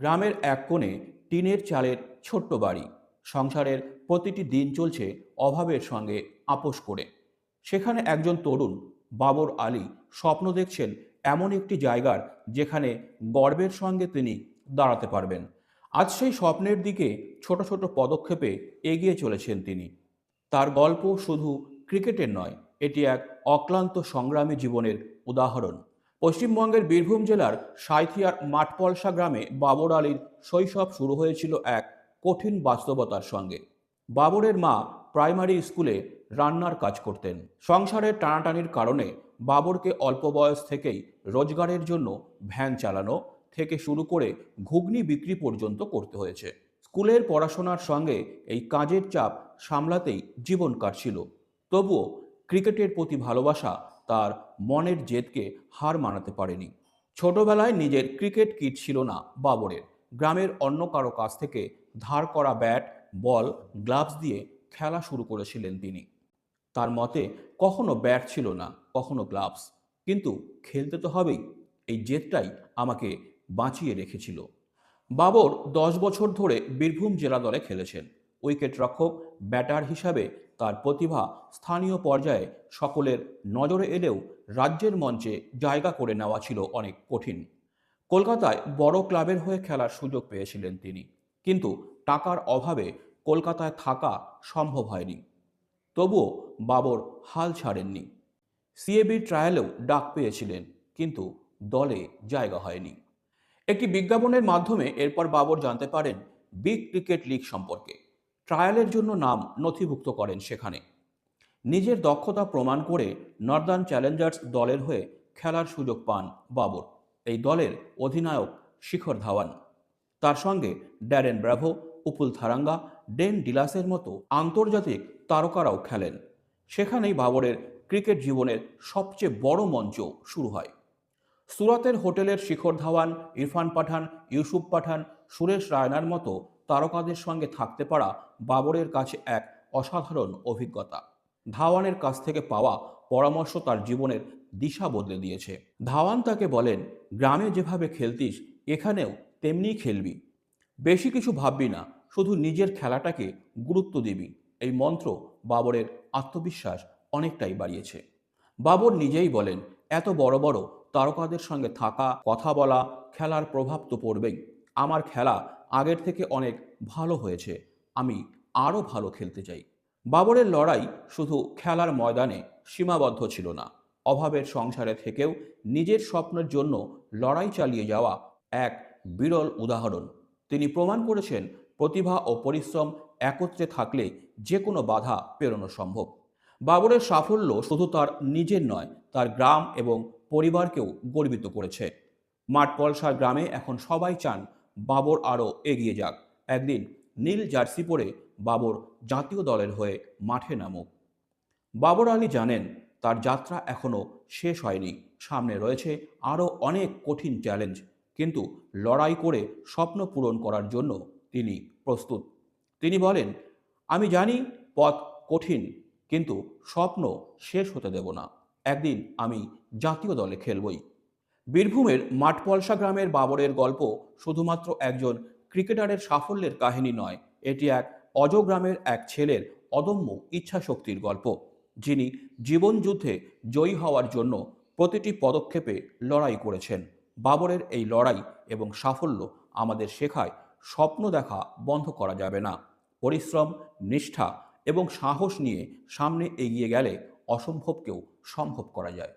গ্রামের এক কোণে টিনের চালের ছোট্ট বাড়ি। সংসারের প্রতিটি দিন চলছে অভাবের সঙ্গে আপোষ করে। সেখানে একজন তরুণ, বাবর আলী, স্বপ্ন দেখছেন এমন একটি জায়গার যেখানে গর্বের সঙ্গে তিনি দাঁড়াতে পারবেন। আজ সেই স্বপ্নের দিকে ছোট ছোট পদক্ষেপে এগিয়ে চলেছেন তিনি। তার গল্প শুধু ক্রিকেটের নয়, এটি এক অক্লান্ত সংগ্রামী জীবনের উদাহরণ। পশ্চিমবঙ্গের বীরভূম জেলার সাঁইথিয়ার মাঠপলসা গ্রামে বাবর আলীর শৈশব শুরু হয়েছিল এক কঠিন বাস্তবতার সঙ্গে। বাবরের মা প্রাইমারি স্কুলে রান্নার কাজ করতেন। সংসারের টানাটানির কারণে বাবরকে অল্প বয়স থেকেই রোজগারের জন্য ভ্যান চালানো থেকে শুরু করে ঘুগনি বিক্রি পর্যন্ত করতে হয়েছে। স্কুলের পড়াশোনার সঙ্গে এই কাজের চাপ সামলাতেই জীবন কাটছিল। তবুও ক্রিকেটের প্রতি ভালোবাসা তার মনের জেদকে হার মানাতে পারেনি। ছোটবেলায় নিজের ক্রিকেট কিট ছিল না বাবরের। গ্রামের অন্য কারও কাছ থেকে ধার করা ব্যাট, বল, গ্লাভস দিয়ে খেলা শুরু করেছিলেন তিনি। তার মতে, কখনো ব্যাট ছিল না, কখনো গ্লাভস। কিন্তু খেলতে তো হবেই, এই জেদটাই আমাকে বাঁচিয়ে রেখেছিল। বাবর দশ বছর ধরে বীরভূম জেলা দলে খেলেছেন। উইকেট রক্ষক, ব্যাটার হিসাবে তার প্রতিভা স্থানীয় পর্যায়ে সকলের নজরে এলেও রাজ্যের মঞ্চে জায়গা করে নেওয়া ছিল অনেক কঠিন। কলকাতায় বড় ক্লাবের হয়ে খেলার সুযোগ পেয়েছিলেন তিনি। কিন্তু টাকার অভাবে কলকাতায় থাকা সম্ভব হয়নি। তবুও বাবর হাল ছাড়েননি। সিএবির ট্রায়ালেও ডাক পেয়েছিলেন, কিন্তু দলে জায়গা হয়নি। একটি বিজ্ঞাপনের মাধ্যমে এরপর বাবর জানতে পারেন, বিগ ক্রিকেট লিগ সম্পর্কে। ট্রায়ালের জন্য নাম নথিভুক্ত করেন সেখানে। নিজের দক্ষতা প্রমাণ করে নর্দার্ন চ্যালেঞ্জার্স দলের হয়ে খেলার সুযোগ পান বাবর। এই দলের অধিনায়ক শিখর ধাওয়ান। তার সঙ্গে Darren Bravo Upul Tharanga, Dane ডিলাসের মতো আন্তর্জাতিক তারকারাও খেলেন। সেখানেই বাবরের ক্রিকেট জীবনের সবচেয়ে বড় মঞ্চ শুরু হয়। সুরাতের হোটেলের শিখর ধাওয়ান, ইরফান পাঠান, ইউসুফ পাঠান, সুরেশ রায়নার মতো তারকাদের সঙ্গে থাকতে পারা বাবরের কাছে এক অসাধারণ অভিজ্ঞতা। ধাওয়ানের কাছ থেকে পাওয়া পরামর্শ তার জীবনের দিশা বদলে দিয়েছে। ধাওয়ান তাকে বলেন, গ্রামে যেভাবে খেলতিস, এখানেও তেমনি খেলবি। বেশি কিছু ভাববি না, শুধু নিজের খেলাটাকে গুরুত্ব দিবি। এই মন্ত্র বাবরের আত্মবিশ্বাস অনেকটাই বাড়িয়েছে। বাবর নিজেই বলেন, এত বড় বড় তারকাদের সঙ্গে থাকা, কথা বলা, খেলার প্রভাব তো পড়বেই। আমার খেলা আগের থেকে অনেক ভালো হয়েছে। আমি আরও ভালো খেলতে চাই। বাবরের লড়াই শুধু খেলার ময়দানে সীমাবদ্ধ ছিল না। অভাবের সংসারে থেকেও নিজের স্বপ্নের জন্য লড়াই চালিয়ে যাওয়া এক বিরল উদাহরণ। তিনি প্রমাণ করেছেন, প্রতিভা ও পরিশ্রম একত্রে থাকলে যে কোনো বাধা পেরোনো সম্ভব। বাবরের সাফল্য শুধু তার নিজের নয়, তার গ্রাম এবং পরিবারকেও গর্বিত করেছে। মাঠপলসার গ্রামে এখন সবাই চান বাবর আরও এগিয়ে যাক। একদিন নীল জার্সি পরে বাবর জাতীয় দলের হয়ে মাঠে নামুক। বাবর আলী জানেন তার যাত্রা এখনও শেষ হয়নি। সামনে রয়েছে আরও অনেক কঠিন চ্যালেঞ্জ, কিন্তু লড়াই করে স্বপ্ন পূরণ করার জন্য তিনি প্রস্তুত। তিনি বলেন, আমি জানি পথ কঠিন, কিন্তু স্বপ্ন শেষ হতে দেব না। একদিন আমি জাতীয় দলে খেলবই। বীরভূমের মাঠপলসা গ্রামের বাবরের গল্প শুধুমাত্র একজন ক্রিকেটারের সাফল্যের কাহিনী নয়, এটি এক অজগ্রামের এক ছেলের অদম্য ইচ্ছাশক্তির গল্প, যিনি জীবনযুদ্ধে জয়ী হওয়ার জন্য প্রতিটি পদক্ষেপে লড়াই করেছেন। বাবরের এই লড়াই এবং সাফল্য আমাদের শেখায় স্বপ্ন দেখা বন্ধ করা যাবে না। পরিশ্রম, নিষ্ঠা এবং সাহস নিয়ে সামনে এগিয়ে গেলে অসম্ভবকেও সম্ভব করা যায়।